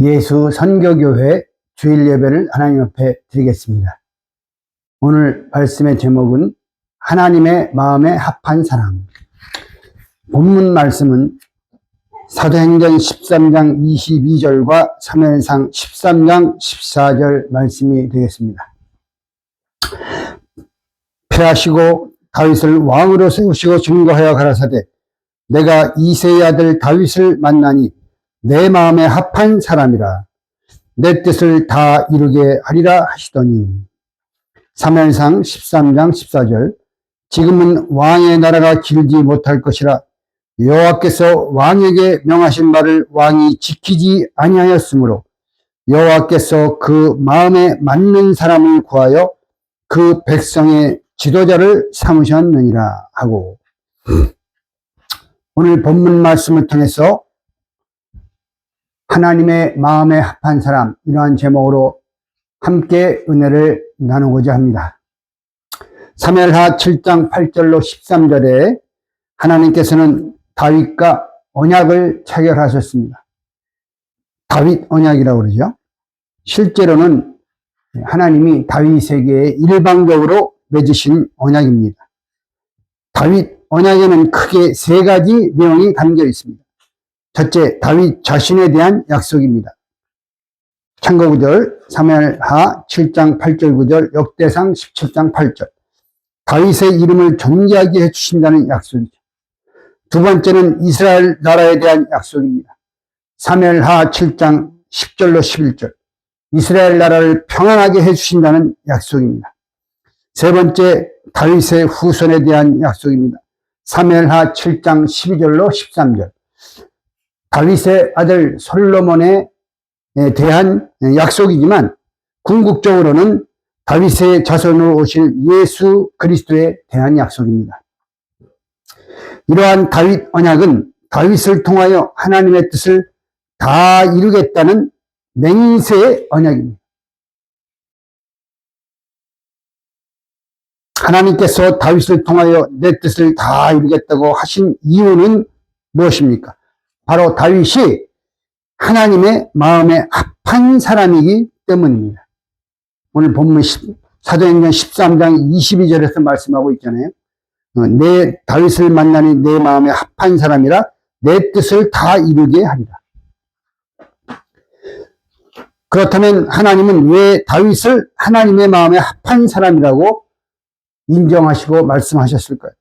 예수 선교교회 주일 예배를 하나님 앞에 드리겠습니다. 오늘 말씀의 제목은 하나님의 마음에 합한 사람. 본문 말씀은 사도행전 13장 22절과 3회상 13장 14절 말씀이 되겠습니다. 패하시고 다윗을 왕으로 세우시고 증거하여 가라사대 내가 이세의 아들 다윗을 만나니 내 마음에 합한 사람이라 내 뜻을 다 이루게 하리라 하시더니. 사면상 13장 14절. 지금은 왕의 나라가 길지 못할 것이라 여호와께서 왕에게 명하신 말을 왕이 지키지 아니하였으므로 여호와께서 그 마음에 맞는 사람을 구하여 그 백성의 지도자를 삼으셨느니라 하고. 오늘 본문 말씀을 통해서 하나님의 마음에 합한 사람 이러한 제목으로 함께 은혜를 나누고자 합니다. 사멜하 7장 8절로 13절에 하나님께서는 다윗과 언약을 체결하셨습니다. 다윗 언약이라고 그러죠. 실제로는 하나님이 다윗에게 일방적으로 맺으신 언약입니다. 다윗 언약에는 크게 세 가지 내용이 담겨 있습니다. 첫째, 다윗 자신에 대한 약속입니다. 참고 구절, 사무엘하 7장 8절 9절, 역대상 17장 8절. 다윗의 이름을 존귀하게 해주신다는 약속이죠. 두 번째는 이스라엘 나라에 대한 약속입니다. 사무엘하 7장 10절로 11절. 이스라엘 나라를 평안하게 해주신다는 약속입니다. 세 번째, 다윗의 후손에 대한 약속입니다. 사무엘하 7장 12절로 13절. 다윗의 아들 솔로몬에 대한 약속이지만 궁극적으로는 다윗의 자손으로 오실 예수 그리스도에 대한 약속입니다. 이러한 다윗 언약은 다윗을 통하여 하나님의 뜻을 다 이루겠다는 맹세의 언약입니다. 하나님께서 다윗을 통하여 내 뜻을 다 이루겠다고 하신 이유는 무엇입니까? 바로 다윗이 하나님의 마음에 합한 사람이기 때문입니다. 오늘 본문 10, 사도행전 13장 22절에서 말씀하고 있잖아요. 어, 내 다윗을 만나니 내 마음에 합한 사람이라 내 뜻을 다 이루게 하리라. 그렇다면 하나님은 왜 다윗을 하나님의 마음에 합한 사람이라고 인정하시고 말씀하셨을까요?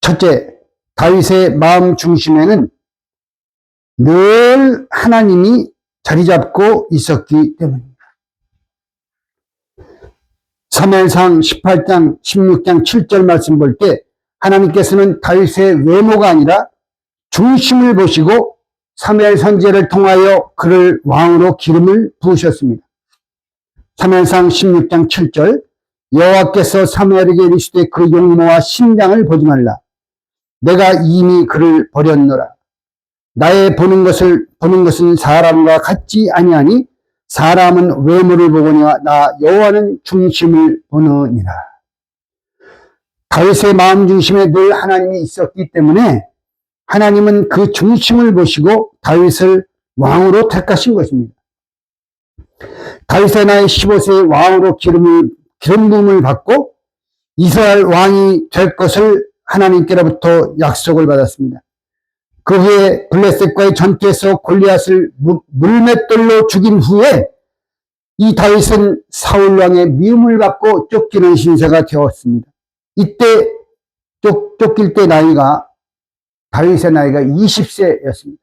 첫째, 다윗의 마음 중심에는 늘 하나님이 자리 잡고 있었기 때문입니다. 3회상 18장, 16장 7절 말씀 볼 때 하나님께서는 다윗의 외모가 아니라 중심을 보시고 3회 선제를 통하여 그를 왕으로 기름을 부으셨습니다. 3회상 16장 7절 여호와께서 사무엘에게 이르시되 그 용모와 심장을 보지 말라. 내가 이미 그를 버렸노라. 나의 보는 것을 보는 것은 사람과 같지 아니하니 사람은 외모를 보거니와 나 여호와는 중심을 보느니라. 다윗의 마음 중심에 늘 하나님이 있었기 때문에 하나님은 그 중심을 보시고 다윗을 왕으로 택하신 것입니다. 다윗의 나이 15세에 왕으로 기름을 기름 부음을 받고 이스라엘 왕이 될 것을 하나님께로부터 약속을 받았습니다. 그 후에 블레셋과의 전투에서 골리앗을 물맷돌로 죽인 후에 이 다윗은 사울 왕의 미움을 받고 쫓기는 신세가 되었습니다. 이때 쫓, 쫓길 때 나이가 다윗의 나이가 20세였습니다.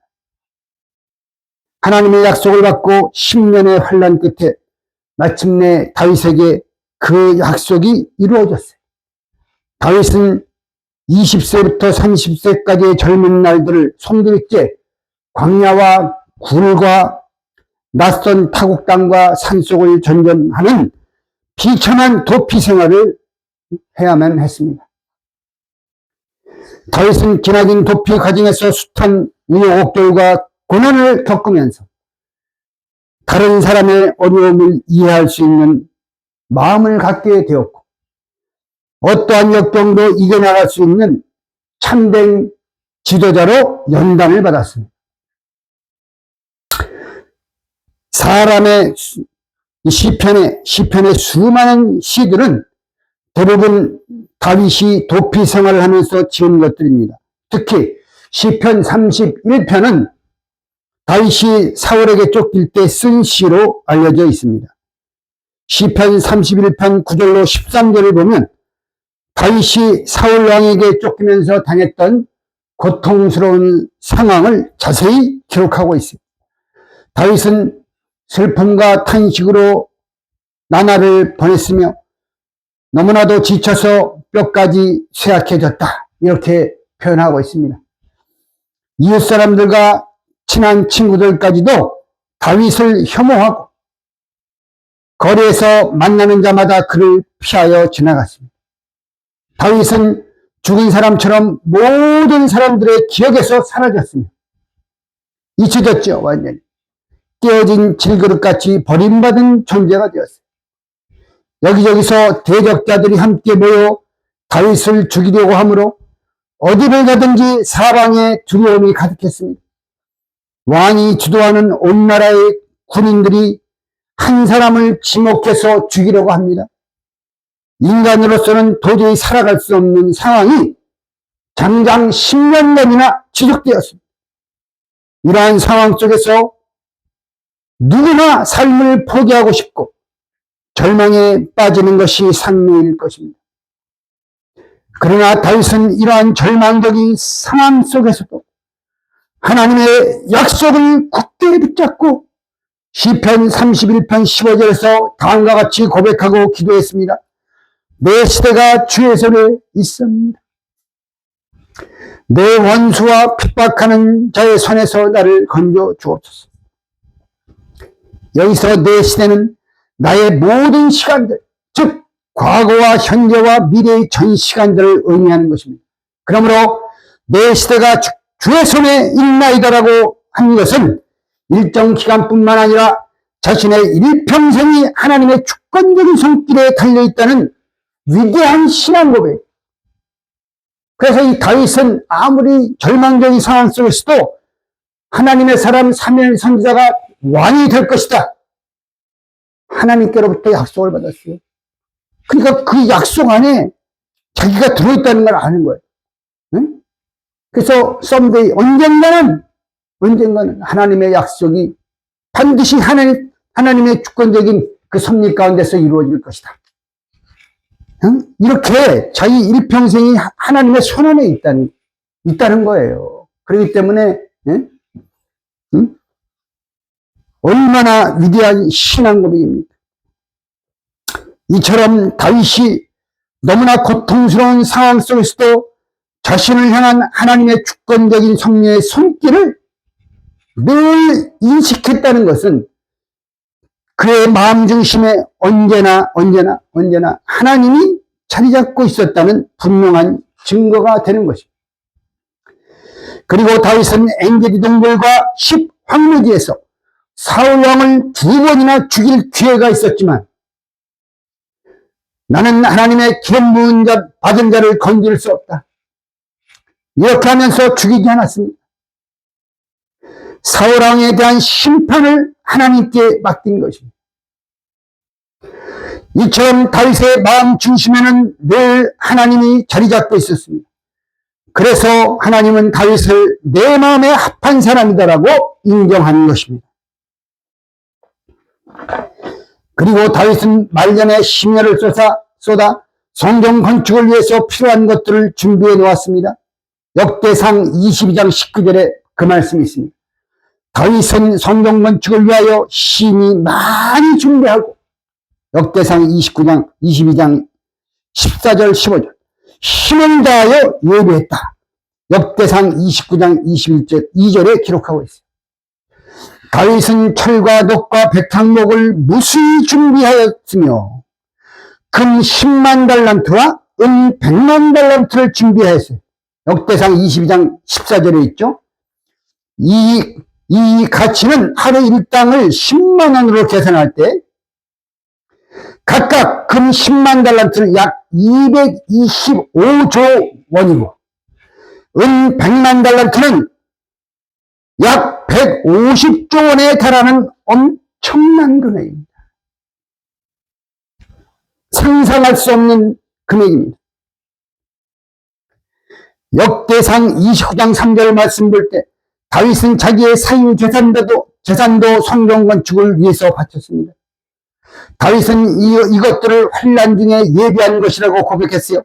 하나님의 약속을 받고 10년의 환란 끝에 마침내 다윗에게 그 약속이 이루어졌어요. 다윗은 20세부터 30세까지의 젊은 날들을 손들게 광야와 굴과 낯선 타국 땅과 산속을 전전하는 비천한 도피 생활을 해야만 했습니다. 다윗은 기나긴 도피 과정에서 숱한 우여곡절과 고난을 겪으면서 다른 사람의 어려움을 이해할 수 있는 마음을 갖게 되었고 어떠한 역경도 이겨나갈 수 있는 참된 지도자로 연단을 받았습니다. 사람의 시편의 시편의 수많은 시들은 대부분 다윗이 도피 생활을 하면서 지은 것들입니다. 특히 시편 31편은 다윗이 사울에게 쫓길 때 쓴 시로 알려져 있습니다. 시편 31편 9절로 13절을 보면 다윗이 사울 왕에게 쫓기면서 당했던 고통스러운 상황을 자세히 기록하고 있습니다. 다윗은 슬픔과 탄식으로 나날을 보냈으며 너무나도 지쳐서 뼈까지 쇠약해졌다. 이렇게 표현하고 있습니다. 이웃 사람들과 친한 친구들까지도 다윗을 혐오하고 거리에서 만나는 자마다 그를 피하여 지나갔습니다. 다윗은 죽은 사람처럼 모든 사람들의 기억에서 사라졌습니다. 잊혀졌죠, 완전히. 떼어진 질그릇같이 버림받은 존재가 되었어요. 여기저기서 대적자들이 함께 모여 다윗을 죽이려고 하므로 어디를 가든지 사방에 두려움이 가득했습니다. 왕이 주도하는 온 나라의 군인들이 한 사람을 지목해서 죽이려고 합니다. 인간으로서는 도저히 살아갈 수 없는 상황이 장장 10년간이나 지속되었습니다. 이러한 상황 속에서 누구나 삶을 포기하고 싶고 절망에 빠지는 것이 상례일 것입니다. 그러나 다윗은 이러한 절망적인 상황 속에서도 하나님의 약속을 굳게 붙잡고 시편 31편 15절에서 다음과 같이 고백하고 기도했습니다. 내 시대가 주의 손에 있습니다. 내 원수와 핍박하는 자의 손에서 나를 건져 주옵소서. 여기서 내 시대는 나의 모든 시간들, 즉 과거와 현재와 미래의 전 시간들을 의미하는 것입니다. 그러므로 내 시대가 주- 주의 손에 있나이다라고 하는 것은 일정 기간뿐만 아니라 자신의 일평생이 하나님의 주권적인 손길에 달려있다는 위대한 신앙 고백. 그래서 이 다윗은 아무리 절망적인 상황 속에서도 하나님의 사람 사무엘 선지자가 왕이 될 것이다. 하나님께로부터 약속을 받았어요. 그러니까 그 약속 안에 자기가 들어있다는 걸 아는 거예요. 응? 그래서 썸데이 언젠가는 언젠가는 하나님의 약속이 반드시 하나님 하나님의 주권적인 그 섭리 가운데서 이루어질 것이다. 응? 이렇게 자기 일평생이 하- 하나님의 손 안에 있다는 있다는 거예요. 그렇기 때문에 응? 응? 얼마나 위대한 신앙 고백입니까? 이처럼 다윗이 너무나 고통스러운 상황 속에서도 자신을 향한 하나님의 주권적인 성령의 손길을 늘 인식했다는 것은 그의 마음 중심에 언제나 언제나 언제나 하나님이 자리 잡고 있었다는 분명한 증거가 되는 것입니다. 그리고 다윗은 엔게디 동굴과 십 황무지에서 사울 왕을 두 번이나 죽일 기회가 있었지만 나는 하나님의 기름 부은 자 받은 자를 건질 수 없다. 이렇게 하면서 죽이지 않았습니다. 사울 왕에 대한 심판을 하나님께 맡긴 것입니다. 이처럼 다윗의 마음 중심에는 늘 하나님이 자리 잡고 있었습니다. 그래서 하나님은 다윗을 내 마음에 합한 사람이다라고 인정하는 것입니다. 그리고 다윗은 말년에 심혈을 쏟아, 쏟아 성경 건축을 위해서 필요한 것들을 준비해 놓았습니다. 역대상 22장 19절에 그 말씀이 있습니다. 다윗은 성경 건축을 위하여 심히 많이 준비하고 역대상 29장 22장 14절 15절 힘을 다하여 예배했다. 역대상 29장 21절 2절에 기록하고 있어요. 다윗은 철과 녹과 백향목을 무수히 준비하였으며 금 10만 달란트와 은 100만 달란트를 준비하였어요. 역대상 22장 14절에 있죠. 이, 이 가치는 하루 일당을 10만 원으로 계산할 때 각각 금 10만 달란트는 약 225조 원이고 은 100만 달란트는 약 150조 원에 달하는 엄청난 금액입니다. 상상할 수 없는 금액입니다. 역대상 25장 3절 말씀 볼 때 다윗은 자기의 사유 재산도 성경 건축을 위해서 바쳤습니다. 다윗은 이, 이것들을 환란 중에 예비한 것이라고 고백했어요.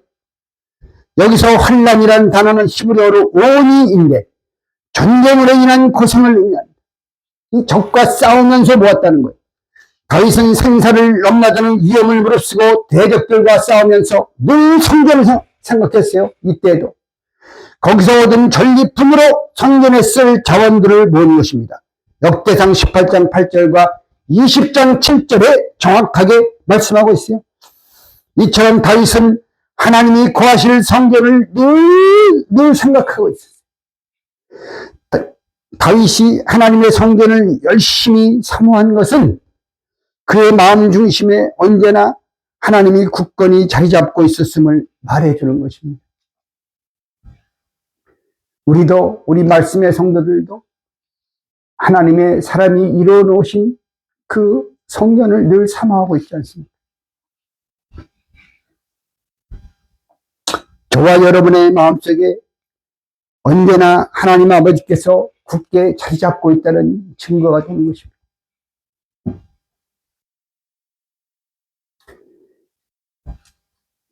여기서 환란이란 단어는 히브리어로 오니인데 전쟁으로 인한 고생을 의미합니다. 이 적과 싸우면서 모았다는 거예요. 다윗은 생사를 넘나드는 위험을 무릅쓰고 대적들과 싸우면서 늘 성전을 생각했어요. 이때도. 거기서 얻은 전리품으로 성전에 쓸 자원들을 모은 것입니다. 역대상 18장 8절과 20장 7절에 정확하게 말씀하고 있어요. 이처럼 다윗은 하나님이 거하실 성전을 늘, 늘 생각하고 있었어요. 다윗이 하나님의 성전을 열심히 사모한 것은 그의 마음 중심에 언제나 하나님이 굳건히 자리 잡고 있었음을 말해주는 것입니다. 우리도 우리 말씀의 성도들도 하나님의 사람이 이루어 놓으신 그 성전을 늘 사모하고 있지 않습니까? 저와 여러분의 마음속에 언제나 하나님 아버지께서 굳게 자리 잡고 있다는 증거가 되는 것입니다.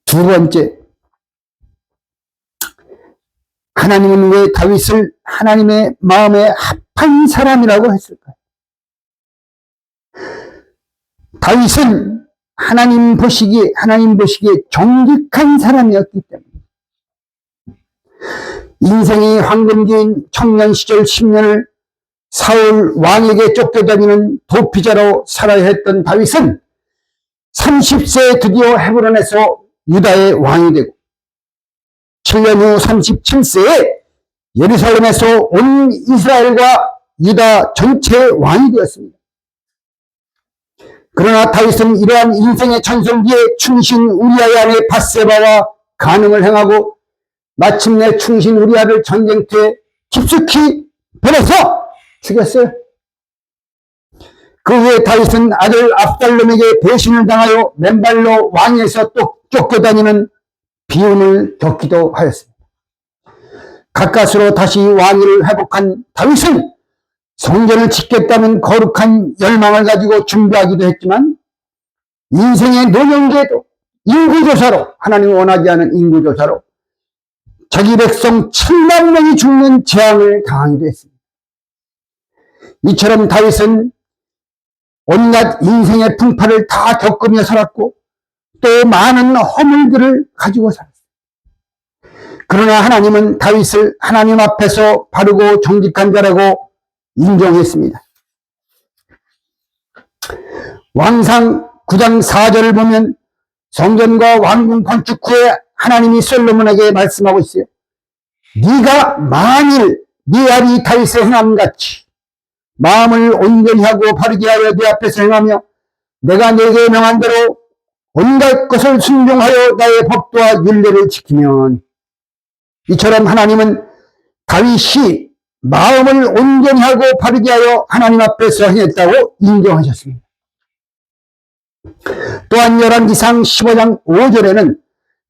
두 번째, 하나님은 왜 다윗을 하나님의 마음에 합한 사람이라고 했을까요? 다윗은 하나님 보시기에, 하나님 보시기에 정직한 사람이었기 때문에 인생이 황금기인 청년 시절 10년을 사울 왕에게 쫓겨다니는 도피자로 살아야 했던 다윗은 30세에 드디어 헤브론에서 유다의 왕이 되고 7년 후 37세에 예루살렘에서 온 이스라엘과 유다 전체의 왕이 되었습니다. 그러나 다윗은 이러한 인생의 전성기에 충신 우리아의 아내 바세바와 간음을 행하고 마침내 충신 우리아를 전쟁터에 깊숙이 버려서 죽였어요. 그 후에 다윗은 아들 압살롬에게 배신을 당하여 맨발로 왕에서 또 쫓겨다니는 비운을 겪기도 하였습니다. 가까스로 다시 왕위를 회복한 다윗은 성전을 짓겠다는 거룩한 열망을 가지고 준비하기도 했지만 인생의 노년기에도 인구조사로 하나님이 원하지 않은 인구조사로 자기 백성 7만 명이 죽는 재앙을 당하기도 했습니다. 이처럼 다윗은 온갖 인생의 풍파를 다 겪으며 살았고 또 많은 허물들을 가지고 살았어요. 그러나 하나님은 다윗을 하나님 앞에서 바르고 정직한 자라고 인정했습니다. 왕상 9장 4절을 보면 성전과 왕궁 건축 후에 하나님이 솔로몬에게 말씀하고 있어요. 네가 만일 네 아비 다윗의 행함 같이 마음을 온전히 하고 바르게 하여 네 앞에서 행하며 내가 네게 명한 대로 온갖 것을 순종하여 나의 법도와 윤례를 지키면 이처럼 하나님은 다윗이 마음을 온전히 하고 바르게 하여 하나님 앞에서 행했다고 인정하셨습니다. 또한 열왕기상 15장 5절에는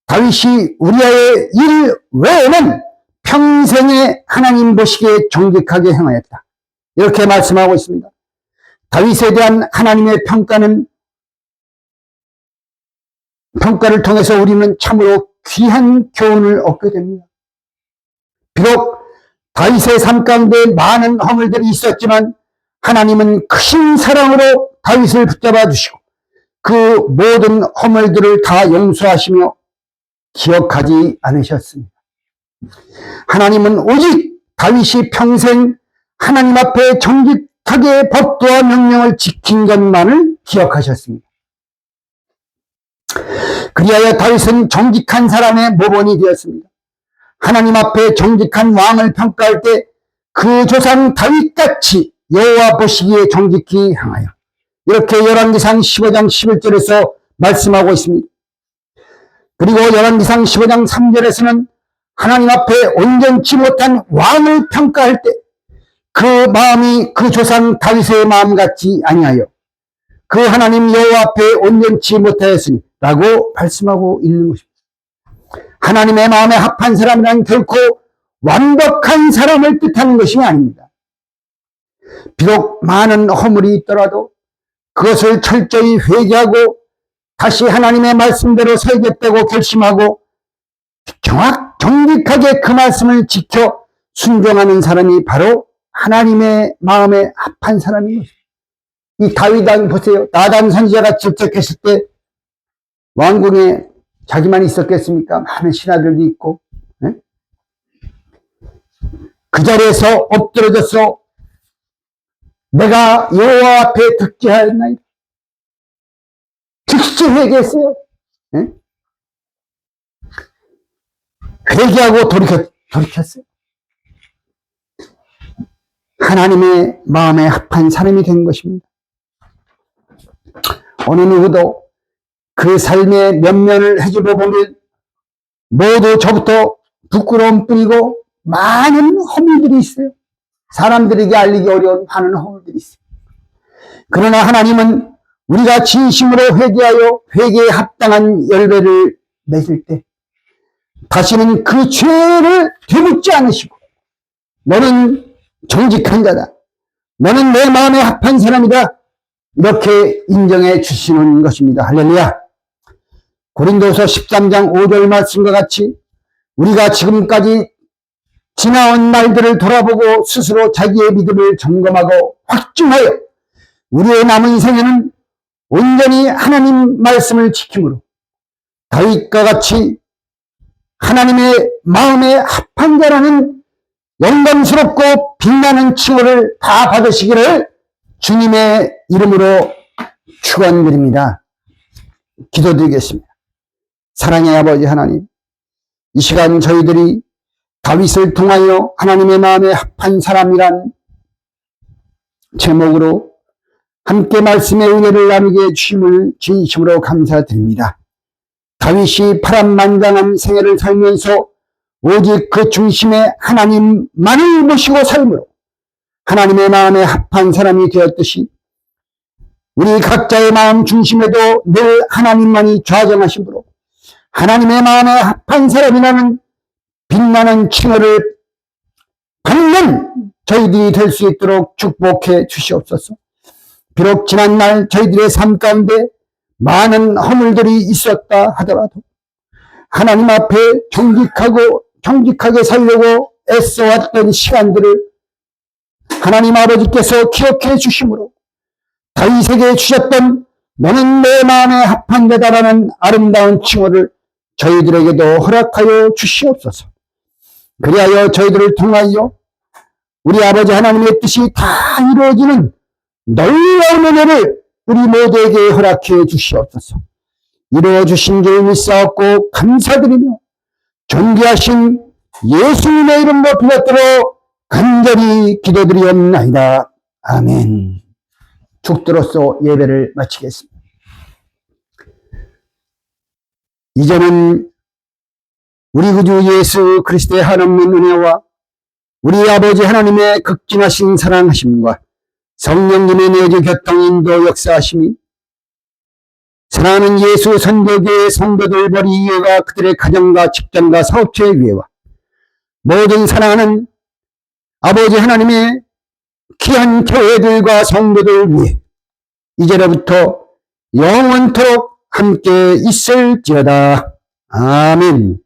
다윗이 우리아의 일 외에는 평생에 하나님 보시기에 정직하게 행하였다. 이렇게 말씀하고 있습니다. 다윗에 대한 하나님의 평가는 평가를 통해서 우리는 참으로 귀한 교훈을 얻게 됩니다. 비록 다윗의 삶 가운데 많은 허물들이 있었지만 하나님은 크신 사랑으로 다윗을 붙잡아 주시고 그 모든 허물들을 다 용서하시며 기억하지 않으셨습니다. 하나님은 오직 다윗이 평생 하나님 앞에 정직하게 법도와 명령을 지킨 것만을 기억하셨습니다. 그리하여 다윗은 정직한 사람의 모본이 되었습니다. 하나님 앞에 정직한 왕을 평가할 때 그 조상 다윗같이 여호와 보시기에 정직히 향하여 이렇게 열왕기상 15장 11절에서 말씀하고 있습니다. 그리고 열왕기상 15장 3절에서는 하나님 앞에 온전치 못한 왕을 평가할 때 그 마음이 그 조상 다윗의 마음 같지 아니하여 그 하나님 여호와 앞에 온전치 못하였으니 라고 말씀하고 있는 것입니다. 하나님의 마음에 합한 사람이란 결코 완벽한 사람을 뜻하는 것이 아닙니다. 비록 많은 허물이 있더라도 그것을 철저히 회개하고 다시 하나님의 말씀대로 살겠다고 결심하고 정확, 정직하게 그 말씀을 지켜 순종하는 사람이 바로 하나님의 마음에 합한 사람인 것입니다. 이 다윗왕 보세요. 나단 선지자가 질책했을 때 왕궁에 자기만 있었겠습니까? 많은 신하들도 있고 예? 그 자리에서 엎드려져서 내가 여호와 앞에 득지하였나이다. 즉시 회개했어요. 예? 회개하고 돌이켰, 돌이켰어요. 하나님의 마음에 합한 사람이 된 것입니다. 어느 누구도 그 삶의 면면을 해주어 보면 모두 저부터 부끄러움 뿐이고 많은 허물들이 있어요. 사람들에게 알리기 어려운 많은 허물들이 있어요. 그러나 하나님은 우리가 진심으로 회개하여 회개에 합당한 열매를 맺을 때 다시는 그 죄를 되묻지 않으시고 너는 정직한 자다. 너는 내 마음에 합한 사람이다. 이렇게 인정해 주시는 것입니다. 할렐루야. 고린도서 13장 5절 말씀과 같이 우리가 지금까지 지나온 날들을 돌아보고 스스로 자기의 믿음을 점검하고 확증하여 우리의 남은 생에는 온전히 하나님 말씀을 지킴으로 다윗과 같이 하나님의 마음에 합한 자라는 영광스럽고 빛나는 칭호를 다 받으시기를 주님의 이름으로 축원드립니다. 기도드리겠습니다. 사랑의 아버지 하나님, 이 시간 저희들이 다윗을 통하여 하나님의 마음에 합한 사람이란 제목으로 함께 말씀의 은혜를 나누게 해주심을 진심으로 감사드립니다. 다윗이 파란만장한 생애를 살면서 오직 그 중심에 하나님만을 모시고 삶으로 하나님의 마음에 합한 사람이 되었듯이 우리 각자의 마음 중심에도 늘 하나님만이 좌정하심으로 하나님의 마음에 합한 사람이라는 빛나는 칭호를 받는 저희들이 될 수 있도록 축복해 주시옵소서. 비록 지난 날 저희들의 삶 가운데 많은 허물들이 있었다 하더라도 하나님 앞에 정직하고 정직하게 살려고 애써왔던 시간들을 하나님 아버지께서 기억해 주심으로 다윗에게 주셨던 너는 내 마음에 합한 자다라는 아름다운 칭호를 저희들에게도 허락하여 주시옵소서. 그리하여 저희들을 통하여 우리 아버지 하나님의 뜻이 다 이루어지는 놀라운 은혜를 우리 모두에게 허락해 주시옵소서. 이루어 주신 줄 믿사옵고 감사드리며 존귀하신 예수님의 이름으로 빌었도록 간절히 기도드리옵나이다. 아멘. 죽들로서 예배를 마치겠습니다. 이제는 우리 구주 예수 그리스도의 한없는 은혜와 우리 아버지 하나님의 극진하신 사랑하심과 성령님의 내주 교통 인도 역사하심이 사랑하는 예수 선교교의 성도들 벌이 이해가 그들의 가정과 직장과 사업체의 위해와 모든 사랑하는 아버지 하나님의 귀한 교회들과 성도들 위해 이제로부터 영원토록 함께 있을지어다. 아멘.